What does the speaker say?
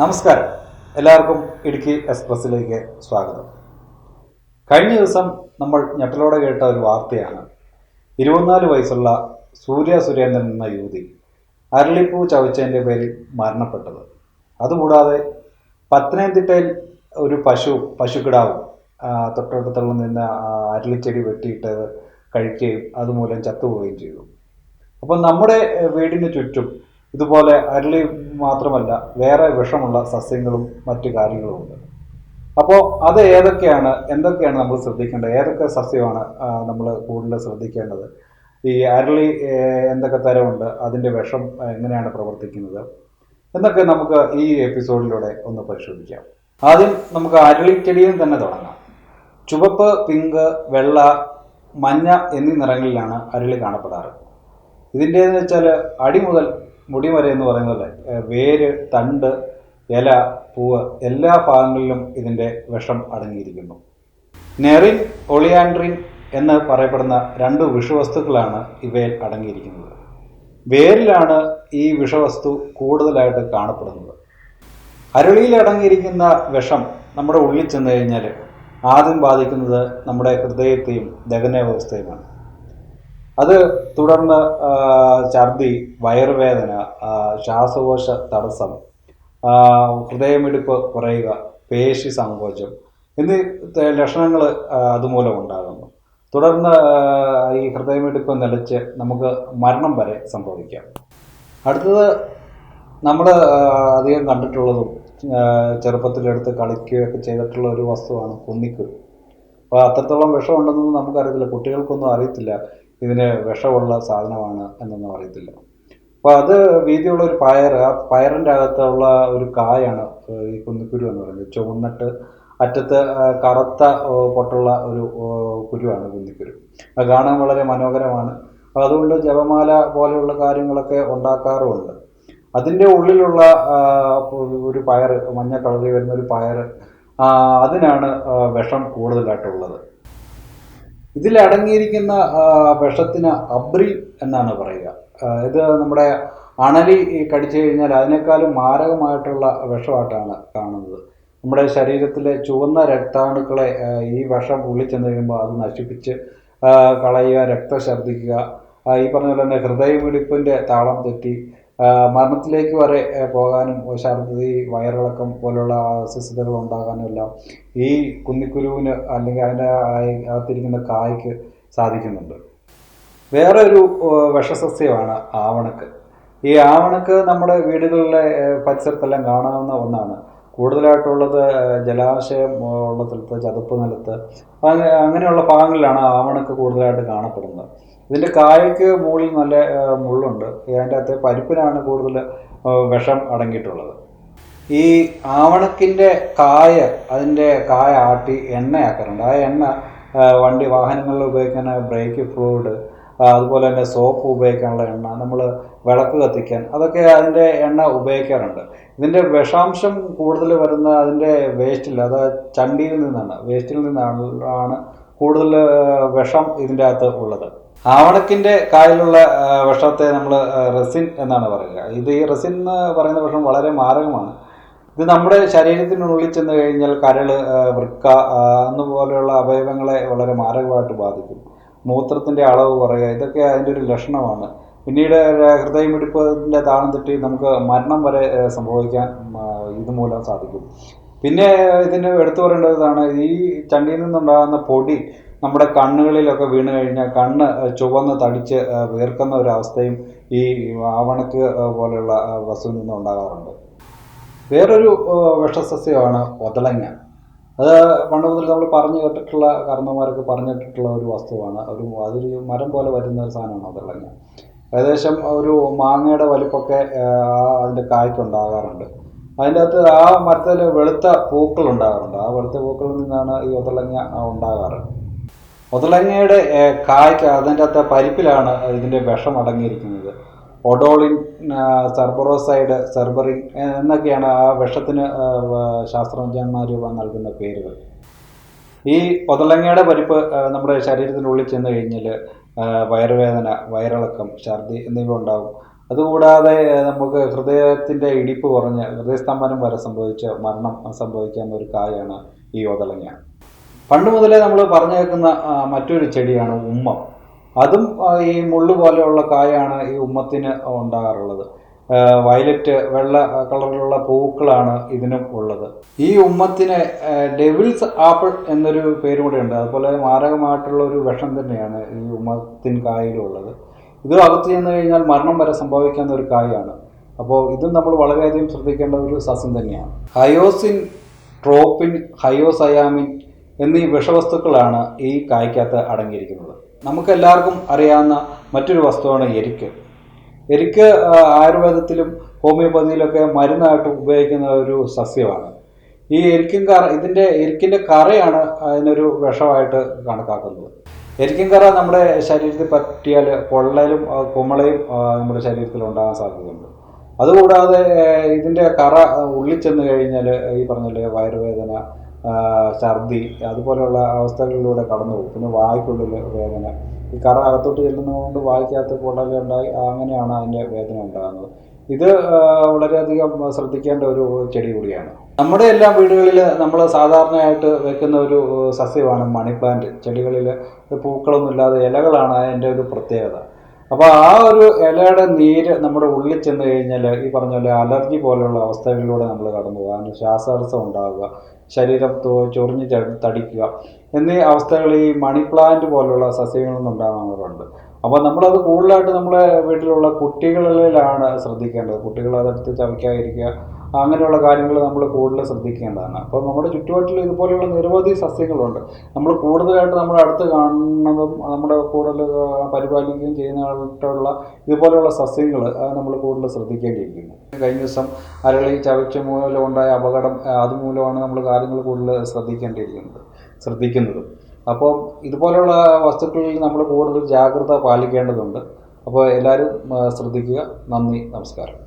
നമസ്കാരം. എല്ലാവർക്കും ഇടുക്കി എക്സ്പ്രസ്സിലേക്ക് സ്വാഗതം. കഴിഞ്ഞ ദിവസം നമ്മൾ ഞെട്ടലോടെ കേട്ട ഒരു വാർത്തയാണ്. ഇരുപത്തിനാല് വയസ്സുള്ള സൂര്യ സുരേന്ദ്രൻ എന്ന യുവതി അരളിപ്പൂ ചവച്ചതിന്റെ പേരിൽ മരണപ്പെട്ടത്. അതുകൂടാതെ പത്തനംതിട്ടയിൽ ഒരു പശു പശുക്കിടാവും തൊട്ടടുത്തുള്ള നിന്ന് അരളിച്ചെടി വെട്ടിയിട്ട് കഴിക്കുകയും അതുമൂലം ചത്തുപോവുകയും ചെയ്തു. അപ്പം നമ്മുടെ വീടിന് ചുറ്റും ഇതുപോലെ അരളി മാത്രമല്ല വേറെ വിഷമുള്ള സസ്യങ്ങളും മറ്റു കാര്യങ്ങളും ഉണ്ട്. അപ്പോൾ അത് ഏതൊക്കെയാണ് എന്തൊക്കെയാണ് നമ്മൾ ശ്രദ്ധിക്കേണ്ടത്? ഏതൊക്കെ സസ്യമാണ് നമ്മൾ കൂടുതൽ ശ്രദ്ധിക്കേണ്ടത്? ഈ അരളി എന്തൊക്കെ തരമുണ്ട്? അതിന്റെ വിഷം എങ്ങനെയാണ് പ്രവർത്തിക്കുന്നത്? എന്നൊക്കെ നമുക്ക് ഈ എപ്പിസോഡിലൂടെ ഒന്ന് പരിശോധിക്കാം. ആദ്യം നമുക്ക് അരളി ചെടിയിൽ തന്നെ തുടങ്ങാം. ചുവപ്പ് പിങ്ക് വെള്ള മഞ്ഞ എന്നീ നിറങ്ങളിലാണ് അരളി കാണപ്പെടാറ്. ഇതിന്റെന്ന് വെച്ചാൽ അടി മുതൽ മുടി വരെ എന്ന് പറയുന്നത് വേര് തണ്ട് ഇല പൂവ് എല്ലാ ഭാഗങ്ങളിലും ഇതിന്റെ വിഷം അടങ്ങിയിരിക്കുന്നു. നെറിൻ ഒളിയാൻഡ്രിൻ എന്ന് പറയപ്പെടുന്ന രണ്ട് വിഷവസ്തുക്കളാണ് ഇവയിൽ അടങ്ങിയിരിക്കുന്നത്. വേരിലാണ് ഈ വിഷവസ്തു കൂടുതലായിട്ട് കാണപ്പെടുന്നത്. അരുളിയിൽ അടങ്ങിയിരിക്കുന്ന വിഷം നമ്മുടെ ഉള്ളിൽ ചെന്ന് കഴിഞ്ഞാൽ ആദ്യം ബാധിക്കുന്നത് നമ്മുടെ ഹൃദയത്തെയും ദഹന വ്യവസ്ഥയുമാണ് അത് തുടർന്ന് ഛർദി വയറുവേദന ശ്വാസകോശ തടസ്സം ഹൃദയമിടിപ്പ് കുറയുക പേശി സങ്കോചം എന്നീ ലക്ഷണങ്ങൾ അതുമൂലം ഉണ്ടാകുന്നു. തുടർന്ന് ഈ ഹൃദയമിടിപ്പ് നിലച്ച് നമുക്ക് മരണം വരെ സംഭവിക്കാം. അടുത്തത് നമ്മൾ അധികം കണ്ടിട്ടുള്ളതും ചെറുപ്പത്തിലെടുത്ത് കളിക്കുകയൊക്കെ ചെയ്തിട്ടുള്ള ഒരു വസ്തുവാണ് കുന്നിക്കുരു അപ്പോൾ അത്രത്തോളം വിഷമുണ്ടെന്നൊന്നും നമുക്കറിയത്തില്ല. കുട്ടികൾക്കൊന്നും അറിയത്തില്ല. ഇതിന് വിഷമുള്ള സാധനമാണ് എന്നൊന്നും അറിയത്തില്ല. അപ്പോൾ അത് വീതിയുള്ള ഒരു പയർ ആ പയറിന്റെ അകത്തുള്ള ഒരു കായാണ് ഈ കുന്നിക്കുരു എന്ന് പറയുന്നത്. ചുവന്നിട്ട് അറ്റത്ത് കറുത്ത പൊട്ടുള്ള ഒരു കുരുവാണ് കുന്നിക്കുരു. അത് കാണാൻ വളരെ മനോഹരമാണ്. അതുകൊണ്ട് ജപമാല പോലെയുള്ള കാര്യങ്ങളൊക്കെ ഉണ്ടാക്കാറുമുണ്ട്. അതിന്റെ ഉള്ളിലുള്ള ഒരു പയർ മഞ്ഞ കളറിൽ വരുന്ന ഒരു പയർ അതിനാണ് വിഷം കൂടുതലായിട്ടുള്ളത്. ആ, വിഷത്തിന് അബ്രി എന്നാണ് പറയുക. ഇത് നമ്മുടെ അണലി കടിച്ചു കഴിഞ്ഞാൽ അതിനേക്കാളും മാരകമായിട്ടുള്ള വിഷമായിട്ടാണ് കാണുന്നത്. നമ്മുടെ ശരീരത്തിലെ ചുവന്ന രക്താണുക്കളെ ഈ വിഷം ഉള്ളിൽ ചെന്ന് കഴിയുമ്പോൾ അത് നശിപ്പിച്ച് കളയുക രക്തം ഛർദ്ദിക്കുക ഈ പറഞ്ഞ പോലെ തന്നെ ഹൃദയമിടിപ്പിന്റെ താളം തെറ്റി മരണത്തിലേക്ക് വരെ പോകാനും ഛർദി വയറിളക്കം പോലുള്ള അസ്വസ്ഥതകൾ ഉണ്ടാകാനും എല്ലാം ഈ കുന്നിക്കുരുവിന് അല്ലെങ്കിൽ അതിന്റെ അകത്തിരിക്കുന്ന കായ്ക്ക് സാധിക്കുന്നുണ്ട്. വേറെ ഒരു വിഷസസ്യമാണ് ആവണക്ക്. ഈ ആവണക്ക് നമ്മുടെ വീടുകളിലെ പരിസരത്തെല്ലാം കാണാവുന്ന ഒന്നാണ്. കൂടുതലായിട്ടുള്ളത് ജലാശയം ഉള്ള സ്ഥലത്ത് ചതുപ്പ് നിലത്ത് അങ്ങനെയുള്ള ഭാഗങ്ങളിലാണ് ആവണക്ക് കൂടുതലായിട്ട് കാണപ്പെടുന്നത്. ഇതിന്റെ കായക്ക് മുകളിൽ നല്ല മുള്ളുണ്ട്. അതിന്റെ അകത്ത് പരിപ്പിനാണ് കൂടുതൽ വിഷം അടങ്ങിയിട്ടുള്ളത്. ഈ ആവണക്കിന്റെ കായ അതിന്റെ കായ ആട്ടി എണ്ണയാക്കാറുണ്ട്. ആ എണ്ണ വണ്ടി വാഹനങ്ങളിൽ ഉപയോഗിക്കുന്ന ബ്രേക്ക് ഫ്ലൂയിഡ് അതുപോലെ തന്നെ സോപ്പ് ഉപയോഗിക്കാനുള്ള എണ്ണ നമ്മൾ വിളക്ക് കത്തിക്കാൻ അതൊക്കെ അതിന്റെ എണ്ണ ഉപയോഗിക്കാറുണ്ട്. ഇതിന്റെ വിഷാംശം കൂടുതൽ വരുന്ന അതിന്റെ വേസ്റ്റിൽ അത് ചണ്ടിയിൽ നിന്നാണ്. വേസ്റ്റിൽ നിന്നാണ് ആണ് കൂടുതൽ വിഷം ഇതിന്റെ അകത്ത് ഉള്ളത്. ആവണക്കിന്റെ കായലുള്ള വിഷത്തെ നമ്മൾ റെസിൻ എന്നാണ് പറയുക. ഇത് ഈ റെസിൻ എന്ന് പറയുന്ന വിഷം വളരെ മാരകമാണ്. ഇത് നമ്മുടെ ശരീരത്തിനുള്ളിൽ ചെന്ന് കഴിഞ്ഞാൽ കരൾ വൃക്ക എന്നുപോലെയുള്ള അവയവങ്ങളെ വളരെ മാരകമായിട്ട് ബാധിക്കും. മൂത്രത്തിന്റെ അളവ് കുറയുക ഇതൊക്കെ അതിന്റെ ഒരു ലക്ഷണമാണ്. പിന്നീട് ഹൃദയമിടിപ്പിന്റെ താളം തെറ്റി നമുക്ക് മരണം വരെ സംഭവിക്കാൻ ഇതുമൂലം സാധിക്കും. പിന്നെ ഇതിന് എടുത്തു പറയേണ്ടതാണ് ഈ ചണ്ടിയിൽ നിന്നുണ്ടാകുന്ന പൊടി നമ്മുടെ കണ്ണുകളിലൊക്കെ വീണ് കഴിഞ്ഞാൽ കണ്ണ് ചുവന്ന് തടിച്ച് വീർക്കുന്ന ഒരവസ്ഥയും ഈ ആവണക്ക് പോലെയുള്ള വസ്തുവിൽ നിന്നും ഉണ്ടാകാറുണ്ട് വേറൊരു വിഷസസ്യമാണ് ഒതളങ്ങ. അത് പണ്ട് മുതൽ നമ്മൾ പറഞ്ഞു കേട്ടിട്ടുള്ള കാരണവന്മാരൊക്കെ പറഞ്ഞു കേട്ടിട്ടുള്ള ഒരു വസ്തുവാണ്. ഒരു അതൊരു മരം പോലെ വരുന്ന ഒരു സാധനമാണ് അതിളങ്ങ ഏകദേശം ഒരു മാങ്ങയുടെ വലിപ്പൊക്കെ അതിന്റെ കായ്ക്കുണ്ടാകാറുണ്ട് അതിന്റെ അകത്ത് ആ മരത്തിൽ വെളുത്ത പൂക്കൾ ഉണ്ടാകാറുണ്ട്. ആ വെളുത്ത പൂക്കളിൽ നിന്നാണ് ഈ ഒതളങ്ങ ഉണ്ടാകാറ്. ഒതളങ്ങയുടെ കായ്ക്ക് അതിന്റെ അകത്ത് പരിപ്പിലാണ് ഇതിന്റെ വിഷം അടങ്ങിയിരിക്കുന്നത്. ഒഡോളിൻ സർബറോസൈഡ് സെർബറിൻ എന്നൊക്കെയാണ് ആ വിഷത്തിന് ശാസ്ത്രജ്ഞന്മാർ നൽകുന്ന പേരുകൾ. ഈ പൊതളങ്ങയുടെ പരിപ്പ് നമ്മുടെ ശരീരത്തിനുള്ളിൽ ചെന്ന് കഴിഞ്ഞാൽ വയറുവേദന വയറിളക്കം ഛർദി എന്നിവ ഉണ്ടാകും അതുകൂടാതെ നമുക്ക് ഹൃദയത്തിന്റെ ഇടിപ്പ് കുറഞ്ഞ് ഹൃദയസ്തംഭനം വരെ സംഭവിച്ച് മരണം സംഭവിക്കാവുന്ന ഒരു കായാണ് ഈ ഒതലങ്ങ. പണ്ട് മുതലേ നമ്മൾ പറഞ്ഞു കേൾക്കുന്ന മറ്റൊരു ചെടിയാണ് ഉമ്മം. അതും ഈ മുള്ളു പോലെയുള്ള കായാണ് ഈ ഉമ്മത്തിന് ഉണ്ടാകാറുള്ളത്. വയലറ്റ് വെള്ള കളറിലുള്ള പൂക്കളാണ് ഇതിനും ഉള്ളത്. ഈ ഉമ്മത്തിന് ഡെവിൽസ് ആപ്പിൾ എന്നൊരു പേര് കൂടെ ഉണ്ട്. അതുപോലെ മാരകമായിട്ടുള്ള ഒരു വിഷം തന്നെയാണ് ഈ ഉമ്മത്തിൻ കായയിലുള്ളത് ഇത് അകത്ത് ചെന്ന് കഴിഞ്ഞാൽ മരണം വരെ സംഭവിക്കാവുന്ന ഒരു കായാണ്. അപ്പോൾ ഇതും നമ്മൾ വളരെയധികം ശ്രദ്ധിക്കേണ്ട ഒരു സസ്യം തന്നെയാണ്. ഹയോസിൻ ട്രോപ്പിൻ ഹയോസയാമിൻ എന്നീ വിഷവസ്തുക്കളാണ് ഈ കായ്ക്കകത്ത് അടങ്ങിയിരിക്കുന്നത്. നമുക്കെല്ലാവർക്കും അറിയാവുന്ന മറ്റൊരു വസ്തുവാണ് എരിക്ക്. എരിക്ക് ആയുർവേദത്തിലും ഹോമിയോപ്പതിയിലൊക്കെ മരുന്നായിട്ട് ഉപയോഗിക്കുന്ന ഒരു സസ്യമാണ്. ഈ എരിക്കും കറ ഇതിന്റെ എരിക്കിന്റെ കറയാണ് അതിനൊരു വിഷമായിട്ട് കണക്കാക്കുന്നത്. എരിക്കും കറ നമ്മുടെ ശരീരത്തിൽ പറ്റിയാൽ പൊള്ളലും കുമളയും നമ്മുടെ ശരീരത്തിൽ ഉണ്ടാകാൻ സാധ്യതയുണ്ട്. അതുകൂടാതെ ഇതിന്റെ കറ ഉള്ളിൽ ചെന്ന് കഴിഞ്ഞാൽ ഈ പറഞ്ഞ വയറുവേദന ഛർദി അതുപോലെയുള്ള അവസ്ഥകളിലൂടെ കടന്നു പോകും പിന്നെ വായ്ക്കുള്ളിൽ വേദന. ഈ കറ അകത്തോട്ട് ചെല്ലുന്നതുകൊണ്ട് വായ്ക്കകത്ത് പൊള്ളലുണ്ടായി അങ്ങനെയാണ് അതിന്റെ വേദന ഉണ്ടാകുന്നത്. ഇത് വളരെയധികം ശ്രദ്ധിക്കേണ്ട ഒരു ചെടി കൂടിയാണ്. നമ്മുടെ എല്ലാ വീടുകളിൽ നമ്മൾ സാധാരണയായിട്ട് വെക്കുന്ന ഒരു സസ്യമാണ് മണിപ്ലാന്റ് ചെടികളിൽ പൂക്കളൊന്നും ഇല്ലാതെ ഇലകളാണ് അതിന്റെ ഒരു പ്രത്യേകത. അപ്പോൾ ആ ഒരു ഇലയുടെ നീര് നമ്മുടെ ഉള്ളിൽ ചെന്ന് കഴിഞ്ഞാൽ ഈ പറഞ്ഞ പോലെ അലർജി പോലെയുള്ള അവസ്ഥകളിലൂടെ നമ്മൾ കടന്നു പോകുക അതിന് ശ്വാസതടസ്സം ഉണ്ടാവുക. ശരീരം ചൊറിഞ്ഞ് തടിക്കുക എന്നീ അവസ്ഥകൾ ഈ മണി പ്ലാന്റ് പോലുള്ള സസ്യങ്ങളിൽ നിന്ന് ഉണ്ടാകാറുണ്ട് അപ്പോൾ നമ്മളത് കൂടുതലായിട്ട് നമ്മളെ വീട്ടിലുള്ള കുട്ടികളിലാണ് ശ്രദ്ധിക്കേണ്ടത്. കുട്ടികൾ അതെടുത്ത് ചവയ്ക്കാതിരിക്കുക അങ്ങനെയുള്ള കാര്യങ്ങൾ നമ്മൾ കൂടുതൽ ശ്രദ്ധിക്കേണ്ടതാണ്. അപ്പോൾ നമ്മുടെ ചുറ്റുവട്ടിൽ ഇതുപോലെയുള്ള നിരവധി സസ്യങ്ങളുണ്ട്. നമ്മൾ കൂടുതലായിട്ട് നമ്മുടെ അടുത്ത് കാണുന്നതും നമ്മുടെ കൂടുതൽ പരിപാലിക്കുകയും ചെയ്യുന്നതായിട്ടുള്ള ഇതുപോലെയുള്ള സസ്യങ്ങൾ നമ്മൾ കൂടുതൽ ശ്രദ്ധിക്കേണ്ടിയിരിക്കുന്നു. കഴിഞ്ഞ ദിവസം അരളി ചവച്ച മൂലം ഉണ്ടായ അപകടം അതുമൂലമാണ് നമ്മൾ കാര്യങ്ങൾ കൂടുതൽ ശ്രദ്ധിക്കേണ്ടിയിരിക്കുന്നത് ശ്രദ്ധിക്കുന്നത്. അപ്പോൾ ഇതുപോലെയുള്ള വസ്തുക്കളിൽ നമ്മൾ കൂടുതൽ ജാഗ്രത പാലിക്കേണ്ടതുണ്ട്. അപ്പോൾ എല്ലാവരും ശ്രദ്ധിക്കുക. നന്ദി നമസ്കാരം.